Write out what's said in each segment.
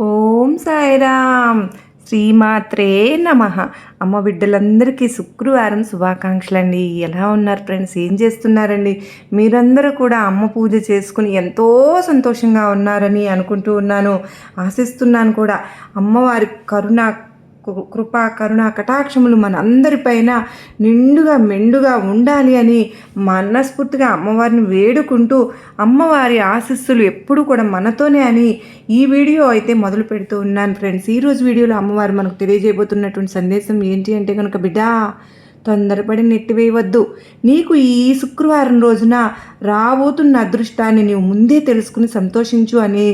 ఓం సాయిరామ్. శ్రీమాత్రే నమ. అమ్మ బిడ్డలందరికీ శుక్రవారం శుభాకాంక్షలండి. ఎలా ఉన్నారు ఫ్రెండ్స్? ఏం చేస్తున్నారండి? మీరందరూ కూడా అమ్మ పూజ చేసుకుని ఎంతో సంతోషంగా ఉన్నారని అనుకుంటూ ఉన్నాను. ఆశిస్తున్నాను కూడా. అమ్మవారి కరుణ కృపా కరుణ కటాక్షములు మనందరిపైన నిండుగా మెండుగా ఉండాలి అని మనస్ఫూర్తిగా అమ్మవారిని వేడుకుంటూ అమ్మవారి ఆశస్సులు ఎప్పుడు కూడా మనతోనే అని ఈ వీడియో అయితే మొదలు పెడుతూ ఉన్నాను. ఫ్రెండ్స్ ఈరోజు వీడియోలో అమ్మవారు మనకు తెలియజేయబోతున్నటువంటి సందేశం ఏంటి అంటే కనుక బిడ్డా తొందరపడి నెట్టివేయవద్దు. నీకు ఈ శుక్రవారం రోజున రాబోతున్న అదృష్టాన్ని నీవు ముందే తెలుసుకుని సంతోషించు అని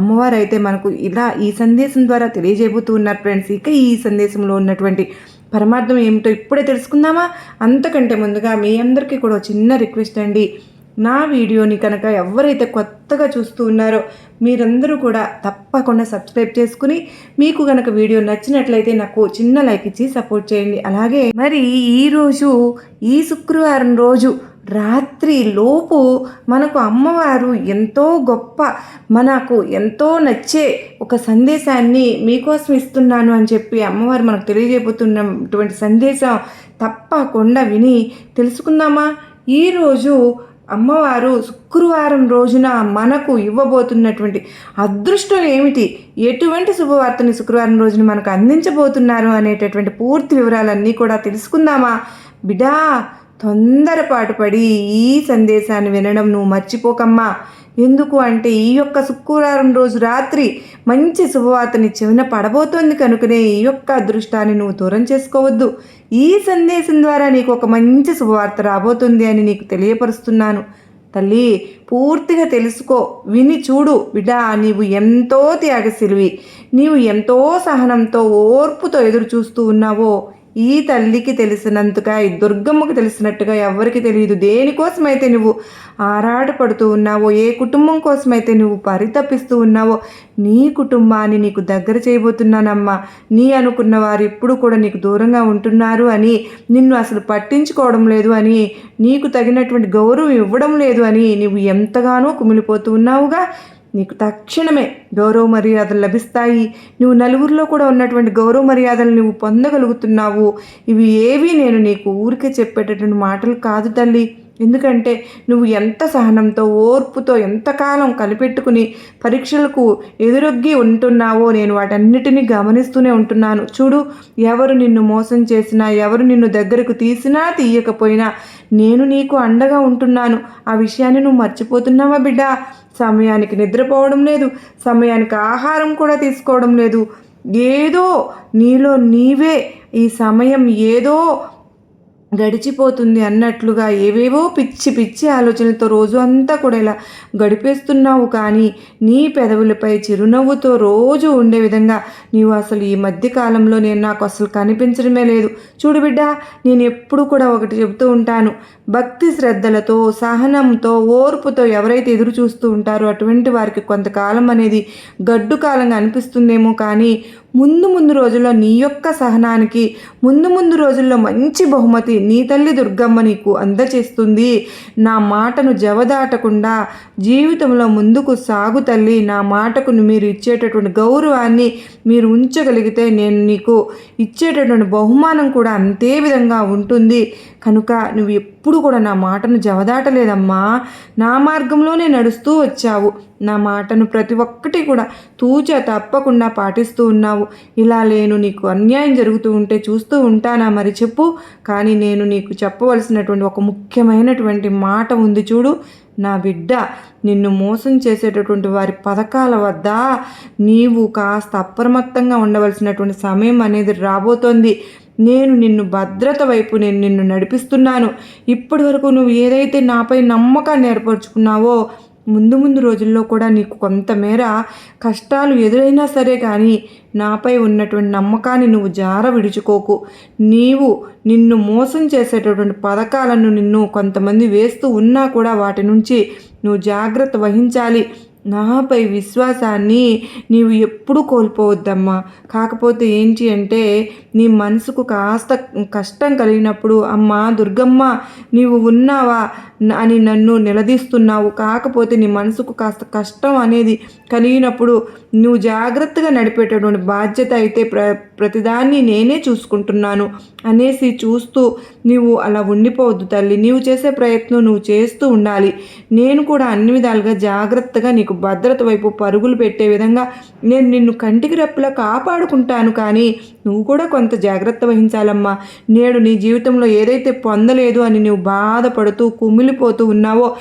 అమ్మవారు అయితే మనకు ఇలా ఈ సందేశం ద్వారా తెలియజేయబోతూ ఉన్నారు ఫ్రెండ్స్. ఇక ఈ సందేశంలో ఉన్నటువంటి పరమార్థం ఏమిటో ఇప్పుడే తెలుసుకుందామా? అంతకంటే ముందుగా మీ అందరికీ కూడా ఒక చిన్న రిక్వెస్ట్ అండి. నా వీడియోని కనుక ఎవరైతే కొత్తగా చూస్తూ ఉన్నారో మీరందరూ కూడా తప్పకుండా సబ్స్క్రైబ్ చేసుకుని మీకు కనుక వీడియో నచ్చినట్లయితే నాకు చిన్న లైక్ ఇచ్చి సపోర్ట్ చేయండి. అలాగే మరి ఈరోజు ఈ శుక్రవారం రోజు రాత్రి లోపు మనకు అమ్మవారు ఎంతో గొప్ప మనకు ఎంతో నచ్చే ఒక సందేశాన్ని మీకోసం ఇస్తున్నాను అని చెప్పి అమ్మవారు మనకు తెలియజేయబోతున్నటువంటి సందేశం తప్పకుండా విని తెలుసుకుందామా? ఈరోజు అమ్మవారు శుక్రవారం రోజున మనకు ఇవ్వబోతున్నటువంటి అదృష్టం ఏమిటి? ఎటువంటి శుభవార్తని శుక్రవారం రోజున మనకు అందించబోతున్నారు అనేటటువంటి పూర్తి వివరాలన్నీ కూడా తెలుసుకుందామా? బిడా తొందరపాటు పడి ఈ సందేశాన్ని వినడం నువ్వు మర్చిపోకమ్మా. ఎందుకు అంటే ఈ యొక్క శుక్రవారం రోజు రాత్రి మంచి శుభవార్తని చెవిన పడబోతోంది కనుకనే ఈ యొక్క అదృష్టాన్ని నువ్వు దూరం చేసుకోవద్దు. ఈ సందేశం ద్వారా నీకు ఒక మంచి శుభవార్త రాబోతుంది అని నీకు తెలియపరుస్తున్నాను. తల్లి పూర్తిగా తెలుసుకో విని చూడు. బిడ్డా నీవు ఎంతో త్యాగశిలివి. నీవు ఎంతో సహనంతో ఓర్పుతో ఎదురు చూస్తూ ఉన్నావో. ఈ తల్లికి తెలిసినంతగా ఈ దుర్గమ్మకు తెలిసినట్టుగా ఎవరికి తెలియదు. దేనికోసమైతే నువ్వు ఆరాటపడుతూ ఉన్నావో ఏ కుటుంబం కోసమైతే నువ్వు పరితపిస్తూ ఉన్నావో నీ కుటుంబాన్ని నీకు దగ్గర చేయబోతున్నానమ్మా. నీ అనుకున్న వారు ఎప్పుడు కూడా నీకు దూరంగా ఉంటున్నారు అని నిన్ను అసలు పట్టించుకోవడం లేదు అని నీకు తగినటువంటి గౌరవం ఇవ్వడం లేదు అని నువ్వు ఎంతగానో కుమిలిపోతూ ఉన్నావుగా. నీకు తక్షణమే గౌరవ మర్యాదలు లభిస్తాయి. నువ్వు నలుగురిలో కూడా ఉన్నటువంటి గౌరవ మర్యాదలు నువ్వు పొందగలుగుతున్నావు. ఇవి ఏవి నేను నీకు ఊరికే చెప్పేటటువంటి మాటలు కాదు తల్లి. ఎందుకంటే నువ్వు ఎంత సహనంతో ఓర్పుతో ఎంతకాలం కలిపెట్టుకుని పరీక్షలకు ఎదురొగ్గి ఉంటున్నావో నేను వాటన్నిటినీ గమనిస్తూనే ఉంటున్నాను. చూడు ఎవరు నిన్ను మోసం చేసినా ఎవరు నిన్ను దగ్గరకు తీసినా తీయకపోయినా నేను నీకు అండగా ఉంటున్నాను. ఆ విషయాన్ని నువ్వు మర్చిపోతున్నావా బిడ్డ? సమయానికి నిద్రపోవడం లేదు. సమయానికి ఆహారం కూడా తీసుకోవడం లేదు. ఏదో నీలో నీవే ఈ సమయం ఏదో గడిచిపోతుంది అన్నట్లుగా ఏవేవో పిచ్చి పిచ్చి ఆలోచనలతో రోజు అంతా కూడా ఇలా గడిపేస్తున్నావు కానీ నీ పెదవులపై చిరునవ్వుతో రోజు ఉండే విధంగా నీవు అసలు ఈ మధ్య కాలంలో నేను నాకు అసలు కనిపించడమే లేదు. చూడు బిడ్డ నేను ఎప్పుడు కూడా ఒకటి చెబుతూ ఉంటాను. భక్తి శ్రద్ధలతో సహనంతో ఓర్పుతో ఎవరైతే ఎదురు చూస్తూ ఉంటారో అటువంటి వారికి కొంతకాలం అనేది గడ్డు కాలంగా అనిపిస్తుందేమో కానీ ముందు ముందు రోజుల్లో నీ యొక్క సహనానికి ముందు ముందు రోజుల్లో మంచి బహుమతి నీ తల్లి దుర్గమ్మ నీకు అందచేస్తుంది. నా మాటను జవదాటకుండా జీవితంలో ముందుకు సాగు తల్లి నా మాటకు మీరు ఇచ్చేటటువంటి గౌరవాన్ని మీరు ఉంచగలిగితే నేను నీకు ఇచ్చేటటువంటి బహుమానం కూడా అంతే విధంగా ఉంటుంది. కనుక నువ్వు ఎప్పుడు కూడా నా మాటను జవదాటలేదమ్మా. నా మార్గంలోనే నడుస్తూ వచ్చావు. నా మాటను ప్రతి ఒక్కటి కూడా తూచ తప్పకుండా పాటిస్తూ ఉన్నావు. ఇలా లేను నీకు అన్యాయం జరుగుతూ ఉంటే చూస్తూ ఉంటానా మరి చెప్పు. కానీ నేను నీకు చెప్పవలసినటువంటి ఒక ముఖ్యమైనటువంటి మాట ఉంది చూడు. నా బిడ్డ నిన్ను మోసం చేసేటటువంటి వారి పథకాల వద్ద నీవు కాస్త అప్రమత్తంగా ఉండవలసినటువంటి సమయం అనేది రాబోతోంది. నేను నిన్ను భద్రత వైపు నేను నిన్ను నడిపిస్తున్నాను. ఇప్పటి వరకు నువ్వు ఏదైతే నాపై నమ్మకాన్ని ఏర్పరచుకున్నావో ముందు ముందు రోజుల్లో కూడా నీకు కొంతమేర కష్టాలు ఎదురైనా సరే కానీ నాపై ఉన్నటువంటి నమ్మకాన్ని నువ్వు జార విడుచుకోకు. నీవు నిన్ను మోసం చేసేటటువంటి పథకాలను నిన్ను కొంతమంది వేస్తూ ఉన్నా కూడా వాటి నుంచి నువ్వు జాగ్రత్త వహించాలి. నాపై విశ్వాసాన్ని నీవు ఎప్పుడూ కోల్పోవద్దమ్మా. కాకపోతే ఏంటి అంటే నీ మనసుకు కాస్త కష్టం కలిగినప్పుడు అమ్మా దుర్గమ్మ నీవు ఉన్నావా? అని నన్ను నిలదీస్తున్నావు. కాకపోతే నీ మనసుకు కాస్త కష్టం అనేది కలిగినప్పుడు నువ్వు జాగ్రత్తగా నడిపేటటువంటి బాధ్యత అయితే ప్ర ప్రతిదాన్ని నేనే చూసుకుంటున్నాను అనేసి చూస్తూ నీవు అలా ఉండిపోవద్దు తల్లి. నీవు చేసే ప్రయత్నం నువ్వు చేస్తూ ఉండాలి. నేను కూడా అన్ని విధాలుగా జాగ్రత్తగా నీకు భద్రత వైపు పరుగులు పెట్టే విధంగా నేను నిన్ను కంటికి రెప్పలా కాపాడుకుంటాను కానీ నువ్వు కూడా కొంత జాగ్రత్త వహించాలమ్మా. నేడు నీ జీవితంలో ఏదైతే పొందలేదు అని నువ్వు బాధపడుతూ కుమిలిపోతూ ఉన్నావో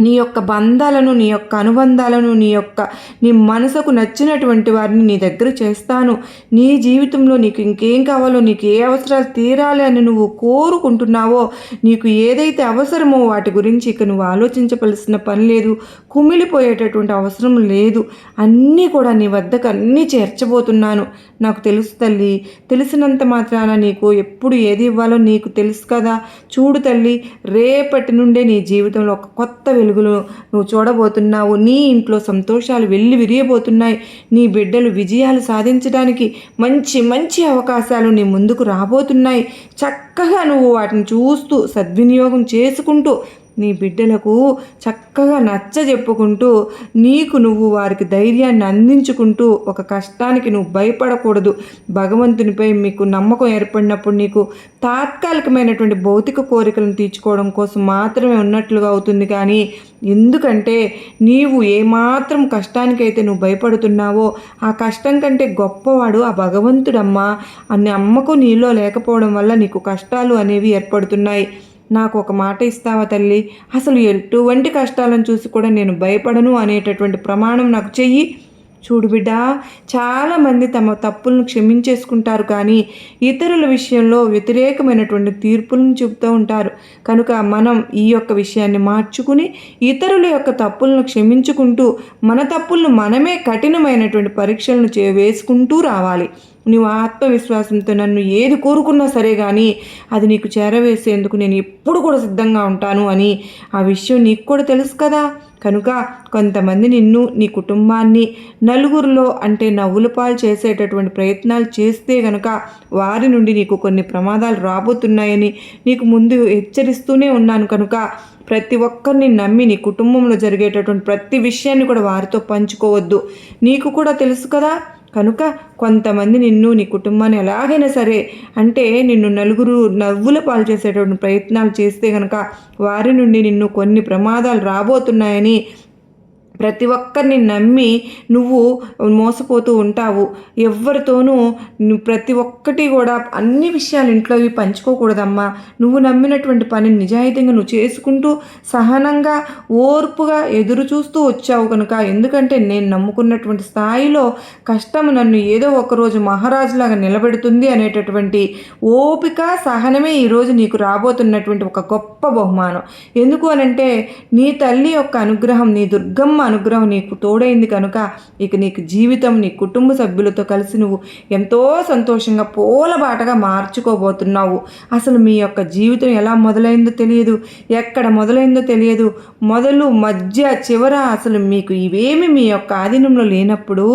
నీ యొక్క బంధాలను నీ యొక్క అనుబంధాలను నీ యొక్క నీ మనసుకు నచ్చినటువంటి వారిని నీ దగ్గర చేస్తాను. నీ జీవితంలో నీకు ఇంకేం కావాలో నీకు ఏ అవసరాలు తీరాలి అని నువ్వు కోరుకుంటున్నావో నీకు ఏదైతే అవసరమో వాటి గురించి ఇక నువ్వు ఆలోచించవలసిన పని లేదు. కుమిలిపోయేటటువంటి అవసరం లేదు. అన్నీ కూడా నీ వద్దకు అన్నీ చేర్చబోతున్నాను. నాకు తెలుసు తల్లి. తెలిసినంత మాత్రాన నీకు ఎప్పుడు ఏది ఇవ్వాలో నీకు తెలుసు కదా. చూడు తల్లి రేపటి నుండే నీ జీవితంలో ఒక కొత్త వెలుగులు నువ్వు చూడబోతున్నావు. నీ ఇంట్లో సంతోషాలు వెళ్ళి విరియబోతున్నాయి. నీ బిడ్డలు విజయాలు సాధించడానికి మంచి మంచి అవకాశాలు నీ ముందుకు రాబోతున్నాయి. చక్కగా నువ్వు వాటిని చూస్తూ సద్వినియోగం చేసుకుంటూ నీ బిడ్డలకు చక్కగా నచ్చ చెప్పుకుంటూ నీకు నువ్వు వారికి ధైర్యాన్ని అందించుకుంటూ ఒక కష్టానికి నువ్వు భయపడకూడదు. భగవంతునిపై మీకు నమ్మకం ఏర్పడినప్పుడు నీకు తాత్కాలికమైనటువంటి భౌతిక కోరికలను తీర్చుకోవడం కోసం మాత్రమే ఉన్నట్లుగా అవుతుంది. కానీ ఎందుకంటే నీవు ఏమాత్రం కష్టానికైతే నువ్వు భయపడుతున్నావో ఆ కష్టం కంటే గొప్పవాడు ఆ భగవంతుడమ్మా. అన్ని అమ్మకు నీలో లేకపోవడం వల్ల నీకు కష్టాలు అనేవి ఏర్పడుతున్నాయి. నాకు ఒక మాట ఇస్తావా తల్లి? అసలు ఎటువంటి కష్టాలను చూసి కూడా నేను భయపడను అనేటటువంటి ప్రమాణం నాకు చెయ్యి. చూడు బిడ్డ చాలామంది తమ తప్పులను క్షమించేసుకుంటారు కానీ ఇతరుల విషయంలో వ్యతిరేకమైనటువంటి తీర్పులను చెబుతూ ఉంటారు. కనుక మనం ఈ యొక్క విషయాన్ని మార్చుకుని ఇతరుల యొక్క తప్పులను క్షమించుకుంటూ మన తప్పులను మనమే కఠినమైనటువంటి పరీక్షలను చే వేసుకుంటూ రావాలి. నువ్వు ఆత్మవిశ్వాసంతో నన్ను ఏది కోరుకున్నా సరే కానీ అది నీకు చేరవేసేందుకు నేను ఎప్పుడు కూడా సిద్ధంగా ఉంటాను అని ఆ విషయం నీకు కూడా తెలుసు కదా. కనుక కొంతమంది నిన్ను నీ కుటుంబాన్ని నలుగురిలో అంటే నవ్వుల పాలు చేసేటటువంటి ప్రయత్నాలు చేస్తే గనుక వారి నుండి నీకు కొన్ని ప్రమాదాలు రాబోతున్నాయని నీకు ముందు హెచ్చరిస్తూనే ఉన్నాను. కనుక ప్రతి ఒక్కరిని నమ్మి నీ కుటుంబంలో జరిగేటటువంటి ప్రతి విషయాన్ని కూడా వారితో పంచుకోవద్దు. నీకు కూడా తెలుసు కదా కనుక కొంతమంది నిన్ను నీ కుటుంబాన్ని ఎలాగైనా సరే అంటే నిన్ను నలుగురు నవ్వుల పాలు చేసేటువంటి ప్రయత్నాలు చేస్తే కనుక వారి నుండి నిన్ను కొన్ని ప్రమాదాలు రాబోతున్నాయని ప్రతి ఒక్కరిని నమ్మి నువ్వు మోసపోతూ ఉంటావు. ఎవరితోనూ ప్రతి ఒక్కటి కూడా అన్ని విషయాలు ఇంట్లో ఇవి పంచుకోకూడదమ్మా. నువ్వు నమ్మినటువంటి పని నిజాయితీగా నువ్వు చేసుకుంటూ సహనంగా ఓర్పుగా ఎదురు చూస్తూ వచ్చావు కనుక ఎందుకంటే నేను నమ్ముకున్నటువంటి స్థాయిలో కష్టం నన్ను ఏదో ఒకరోజు మహారాజులాగా నిలబెడుతుంది అనేటటువంటి ఓపిక సహనమే ఈరోజు నీకు రాబోతున్నటువంటి ఒక గొప్ప బహుమానం. ఎందుకు అనంటే నీ తల్లి యొక్క అనుగ్రహం నీ దుర్గమ్మ అనుగ్రహం నీకు తోడైంది కనుక ఇక నీకు జీవితం నీ కుటుంబ సభ్యులతో కలిసి నువ్వు ఎంతో సంతోషంగా పూలబాటగా మార్చుకోబోతున్నావు. అసలు మీ యొక్క జీవితం ఎలా మొదలైందో తెలియదు. ఎక్కడ మొదలైందో తెలియదు. మొదలు మధ్య చివర అసలు మీకు ఇవేమి మీ యొక్క ఆధీనంలో లేనప్పుడు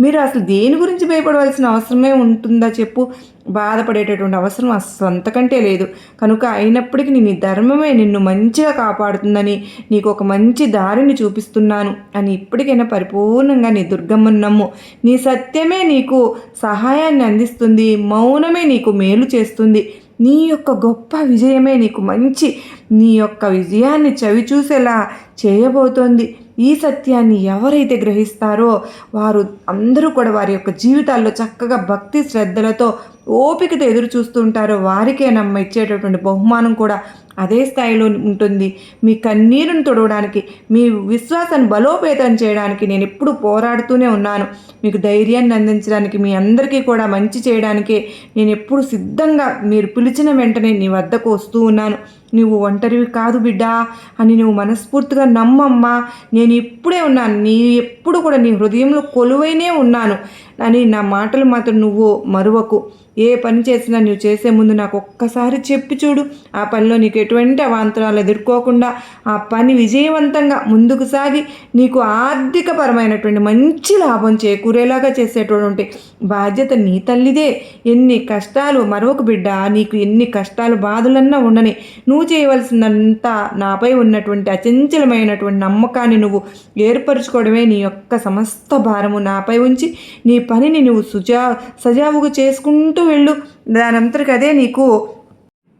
మీరు అసలు దేని గురించి భయపడవలసిన అవసరమే ఉంటుందా చెప్పు. బాధపడేటటువంటి అవసరం అసలు అంతకంటే లేదు. కనుక అయినప్పటికీ నీ ధర్మమే నిన్ను మంచిగా కాపాడుతుందని నీకు ఒక మంచి దారిని చూపిస్తున్నాను. అని ఇప్పటికైనా పరిపూర్ణంగా నీ దుర్గమ్మను నమ్ము. నీ సత్యమే నీకు సహాయాన్ని అందిస్తుంది. మౌనమే నీకు మేలు చేస్తుంది. నీ యొక్క గొప్ప విజయమే నీకు మంచి నీ యొక్క విజయాన్ని చవి చూసేలా చేయబోతోంది. ఈ సత్యాన్ని ఎవరైతే గ్రహిస్తారో వారు అందరూ కూడా వారి యొక్క జీవితాల్లో చక్కగా భక్తి శ్రద్ధలతో ఓపికతో ఎదురు చూస్తుంటారో వారికే నమ్మ ఇచ్చేటటువంటి బహుమానం కూడా అదే స్థాయిలో ఉంటుంది. మీ కన్నీరును తొడవడానికి మీ విశ్వాసాన్ని బలోపేతం చేయడానికి నేను ఎప్పుడు పోరాడుతూనే ఉన్నాను. మీకు ధైర్యాన్ని అందించడానికి మీ అందరికీ కూడా మంచి చేయడానికి నేను ఎప్పుడు సిద్ధంగా మీరు పిలిచిన వెంటనే నీ వద్దకు వస్తూ ఉన్నాను. నువ్వు ఒంటరివి కాదు బిడ్డా అని నువ్వు మనస్ఫూర్తిగా నమ్మమ్మా. నేను ఇప్పుడే ఉన్నాను. నీ ఎప్పుడు కూడా నీ హృదయంలో కొలువైనే ఉన్నాను. అని నా మాటలు మాత్రం నువ్వు మరువకు. ఏ పని చేసినా నువ్వు చేసే ముందు నాకు ఒక్కసారి చెప్పి చూడు. ఆ పనిలో నీకు ఎటువంటి అవాంతరాలు ఎదుర్కోకుండా ఆ పని విజయవంతంగా ముందుకు సాగి నీకు ఆర్థికపరమైనటువంటి మంచి లాభం చేకూరేలాగా చేసేటువంటి బాధ్యత నీ తల్లిదే. ఎన్ని కష్టాలు మరొక బిడ్డ నీకు ఎన్ని కష్టాలు బాధలన్నా ఉండని నువ్వు చేయవలసిందంతా నాపై ఉన్నటువంటి అచంచలమైనటువంటి నమ్మకాన్ని నువ్వు ఏర్పరచుకోవడమే నీ యొక్క సమస్త భారము. నాపై ఉంచి నీ పనిని నువ్వు సుజా సజావుగా చేసుకుంటూ వెళ్ళు. దానంతటికి అదే నీకు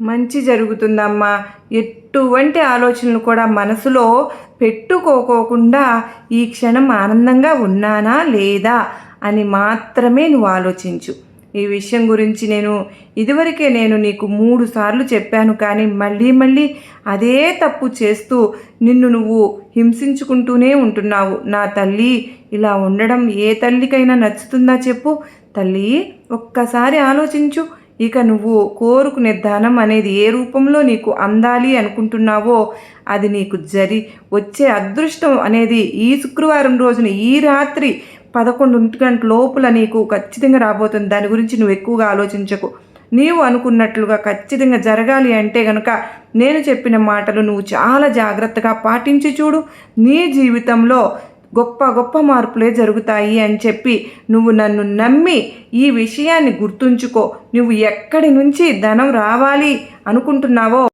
మంచి జరుగుతుందమ్మా. ఎటువంటి ఆలోచనలు కూడా మనసులో పెట్టుకోకోకుండా ఈ క్షణం ఆనందంగా ఉన్నానా లేదా అని మాత్రమే నువ్వు ఆలోచించు. ఈ విషయం గురించి నేను ఇదివరకే నేను నీకు మూడు సార్లు చెప్పాను కానీ మళ్ళీ మళ్ళీ అదే తప్పు చేస్తూ నిన్ను నువ్వు హింసించుకుంటూనే ఉంటున్నావు. నా తల్లి ఇలా ఉండడం ఏ తల్లికైనా నచ్చుతుందా చెప్పు. తల్లి ఒక్కసారి ఆలోచించు. ఇక నువ్వు కోరుకునే ధనం అనేది ఏ రూపంలో నీకు అందాలి అనుకుంటున్నావో అది నీకు జరి వచ్చే అదృష్టం అనేది ఈ శుక్రవారం రోజున ఈ రాత్రి పదకొండు గంటల లోపల నీకు ఖచ్చితంగా రాబోతుంది. దాని గురించి నువ్వు ఎక్కువగా ఆలోచించకు. నీవు అనుకున్నట్లుగా ఖచ్చితంగా జరగాలి అంటే గనుక నేను చెప్పిన మాటలు నువ్వు చాలా జాగ్రత్తగా పాటించి చూడు. నీ జీవితంలో గొప్ప గొప్ప మార్పులే జరుగుతాయి అని చెప్పి నువ్వు నన్ను నమ్మి ఈ విషయాన్ని గుర్తుంచుకో. నువ్వు ఎక్కడి నుంచి ధనం రావాలి అనుకుంటున్నావో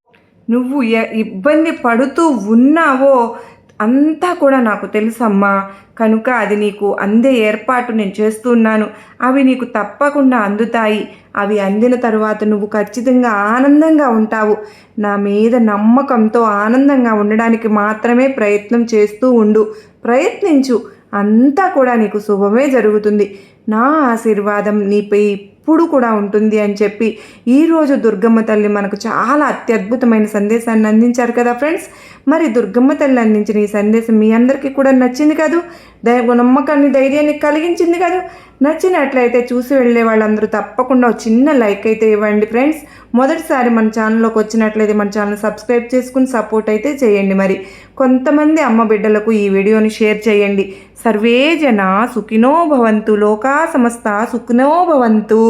నువ్వు ఎ- ఇబ్బంది పడుతూ ఉన్నావో అంతా కూడా నాకు తెలుసమ్మా. కనుక అది నీకు అందే ఏర్పాటు నేను చేస్తున్నాను. అవి నీకు తప్పకుండా అందుతాయి. అవి అందిన తరువాత నువ్వు ఖచ్చితంగా ఆనందంగా ఉంటావు. నా మీద నమ్మకంతో ఆనందంగా ఉండడానికి మాత్రమే ప్రయత్నం చేస్తూ ఉండు. ప్రయత్నించు. అంతా కూడా నీకు శుభమే జరుగుతుంది. నా ఆశీర్వాదం నీపై ఎప్పుడు కూడా ఉంటుంది అని చెప్పి ఈరోజు దుర్గమ్మ తల్లి మనకు చాలా అత్యద్భుతమైన సందేశాన్ని అందించారు కదా ఫ్రెండ్స్. మరి దుర్గమ్మ తల్లి అందించిన ఈ సందేశం మీ అందరికీ కూడా నచ్చింది కాదు? దయ నమ్మకాన్ని ధైర్యాన్ని కలిగించింది కాదు. నచ్చినట్లయితే చూసి వెళ్ళే వాళ్ళందరూ తప్పకుండా చిన్న లైక్ అయితే ఇవ్వండి ఫ్రెండ్స్. మొదటిసారి మన ఛానల్లోకి వచ్చినట్లయితే మన ఛానల్ సబ్స్క్రైబ్ చేసుకుని సపోర్ట్ అయితే చేయండి మరి. కొంతమంది అమ్మ బిడ్డలకు ఈ వీడియోని షేర్ చేయండి. సర్వే జన సుఖినో భవంతు లోకా సమస్త సుఖినో భవంతు.